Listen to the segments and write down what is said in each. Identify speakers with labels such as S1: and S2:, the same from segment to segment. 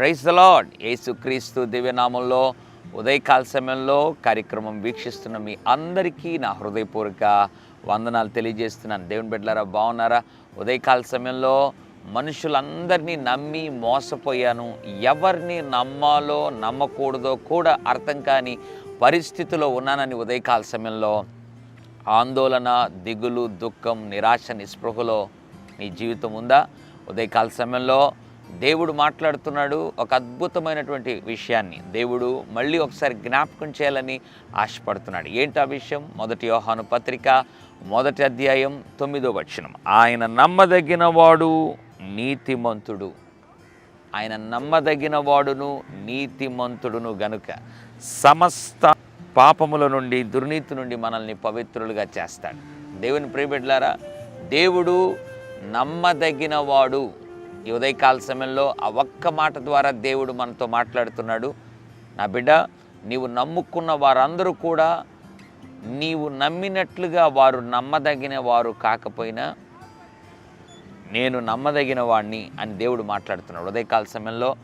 S1: Praise the lord యేసుక్రీస్తు దివ్యనామంలో ఉదయకాల సమయంలో కార్యక్రమం వీక్షిస్తున్న మీ అందరికీ నా హృదయపూర్వక వందనాలు తెలియజేస్తున్నాను. దేవుని బిడ్డలారా బాగున్నారా? ఉదయకాల సమయంలో మనుషులందరినీ నమ్మి మోసపోయాను. ఎవరిని నమ్మాలో నమ్మకూడదో కూడా అర్థం కాని పరిస్థితిలో ఉన్నానని ఉదయకాల సమయంలో ఆందోళన దిగులు దుఃఖం నిరాశ నిస్పృహలో నీ జీవితం ఉందా? ఉదయకాల సమయంలో దేవుడు మాట్లాడుతున్నాడు ఒక అద్భుతమైనటువంటి విషయాన్ని. దేవుడు మళ్ళీ ఒకసారి జ్ఞాపకం చేయాలని ఆశపడుతున్నాడు. ఏంటి ఆ విషయం? మొదటి యోహాను పత్రిక మొదటి అధ్యాయం తొమ్మిదో వచనం. ఆయన నమ్మదగిన వాడు నీతిమంతుడు. ఆయన నమ్మదగిన వాడును నీతిమంతుడును గనుక సమస్త పాపముల నుండి దుర్నీతి నుండి మనల్ని పవిత్రులుగా చేస్తాడు. దేవుని ప్రియబిడ్లారా దేవుడు నమ్మదగిన వాడు ఈ ఉదయకాల సమయంలో ఆ ఒక్క మాట ద్వారా దేవుడు మనతో మాట్లాడుతున్నాడు. నా బిడ్డ నీవు నమ్ముకున్న వారందరూ కూడా నీవు నమ్మినట్లుగా వారు నమ్మదగిన వారు కాకపోయినా నేను నమ్మదగిన వాడిని అని దేవుడు మాట్లాడుతున్నాడు. ఉదయకాల సమయంలో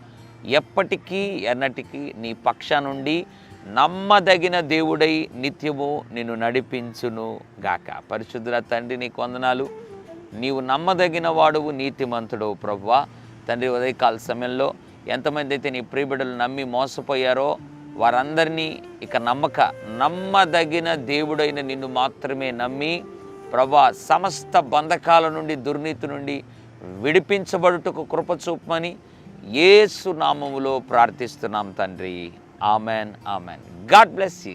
S1: ఎప్పటికీ ఎన్నటికీ నీ పక్ష నుండి నమ్మదగిన దేవుడై నిత్యము నిన్ను నడిపించును గాక పరిశుద్ధుల తండ్రి నీకు వందనాలు. నీవు నమ్మదగిన వాడువు నీతిమంతుడు ప్రభువా. తండ్రి ఉదయకాల సమయంలో ఎంతమంది అయితే నీ ప్రియబిడ్డలు నమ్మి మోసపోయారో వారందరినీ ఇక నమ్మక నమ్మదగిన దేవుడైన నిన్ను మాత్రమే నమ్మి ప్రభా సమస్త బంధకాల నుండి దుర్నీతి నుండి విడిపించబడుటకు కృప చూపమని ఏసు నామములో ప్రార్థిస్తున్నాం తండ్రి. Amen amen. God bless you.